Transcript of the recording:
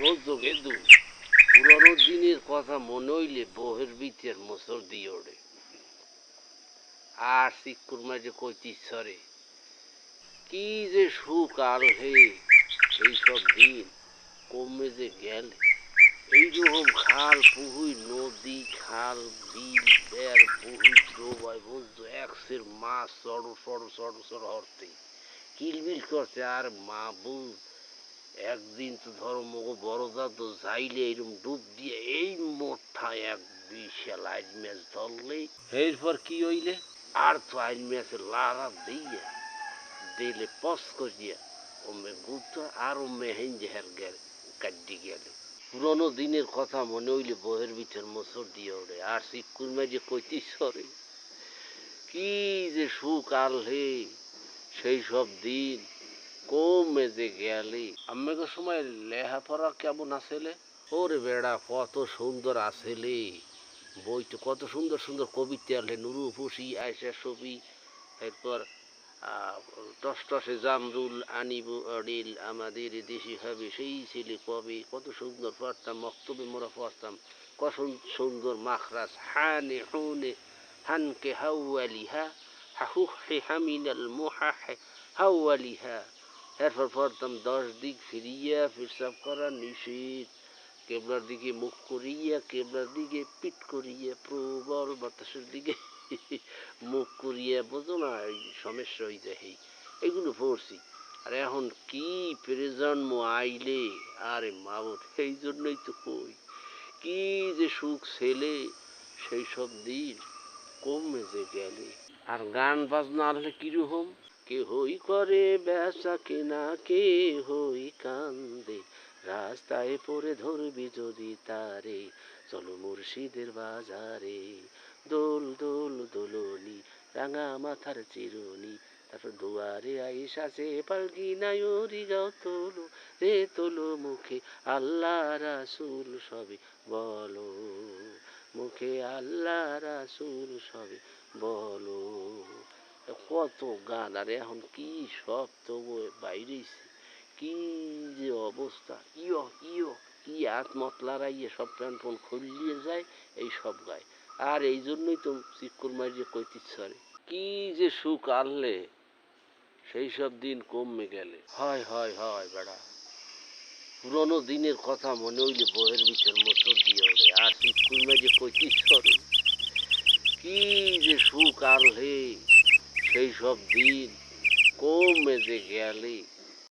বলতো কিন্তু পুরনো দিনের কথা মনে হইলে বহের ভিতর মোসর দিয়ে ওঠে। আর শিক্ষুর মাঝে কইতি, সরে, কি যে সুখ আর হে এই সব দিন কমে যে গেলে। এইরকম খাল পুহুই, নদী, খাল, বিল বের পুহুই ডোবাই বলতো একসের মাছ সড়ো সড়ো সড়ো সড়ো হরতে। কিলবিল করছে আর মা বুঝ একদিন তো ধরো মগো বড় দাদু যাইলে এরকম ডুব দিয়ে এই মোটা এক বিশাল আইল ম্যাচ ধরলেই এরপর কি হইলে? আর তো আইল ম্যাচে লারা দিয়ে, দিলে পস করিয়া ওমে গুপ্ত আর ওমে হেঞ্জেহার গেল কাটি গেলে। পুরনো দিনের কথা মনে হইলে বহের ভিতর মোসর দিয়ে ওড়ে, আর শিক্ষুর মাঝে কইতি সরে। কি যে সুখ আল হে, সেই সব দিন কমে যে গেলে। আমাকে সময় লেহাপড়া কেমন আসেলে? ওরে বেড়া, কত সুন্দর আসেলে। বই তো কত সুন্দর সুন্দর কবিতা আলে নুরু ফুসি আয়সা ছবি। এরপর টস টসে জামরুল আনিবু অডিল আমাদের দেশি হবে সেই ছেলে কবে? কত সুন্দর পড়তাম, মক্তবে মোরা পড়তাম। কত সুন্দর মাখরাস হানে হুনে, হানকে হাউয়ালিহা, হাহুহে হামিনাল মোহাহে হাউয়ালিহা। এরপর পর পড়তাম দশ দিক ফিরিয়া ফিরসাব করা নিষেধ। কেবলার দিকে মুখ করিয়া, কেবলার দিকে পিট করিয়া, প্রবল বাতাসের দিকে মুখ করিয়া, বোঝো না, এই সমস্যা হয়ে যায় এগুলো পড়ছি। আর এখন কি প্রজন্ম আইলে? আরে মাবত এই জন্যই তো কই। কি যে সুখ ছেলে, সেই সব দিন কমে যে গেলে। আর গান বাজনা আনলে কীরকম? কে হই করে কেনা কে হই কান্দে। রাস্তায় পড়ে ধরবি যদি তারে, চলো মুর্শিদের বাজারে। দোল দোল, দোলনি, রাঙা মাথার চিরুনি। তারপর দুয়ারে আইসাছে পালকি নায়রি গাও তোলো রে তোলো মুখে আল্লাহ রাসুল সবে, বলো মুখে আল্লাহ রাসুল সবে, বলো। কত গান, আর এখন কি সব তো বাইরেছে কি যে অবস্থা। ইয় ইয়, কি হাত মতলারা ইয়ে সব প্যান ফোন খুলিয়ে যায় এই সব গায়। আর এই জন্যই তো চিক্কুর মারিয়ে কইতিস সরে কি যে সুখ আনলে, সেই সব দিন কমে গেলে। হয় হয় হয়, বেড়া। পুরনো দিনের কথা মনে হইলে বইয়ের ভিতর মোটর দিয়ে ওড়ে আর চিক্কুর মারিয়ে কইতিস সরে কি যে সুখ আনলে সেই সব দিন কমে যে গেলে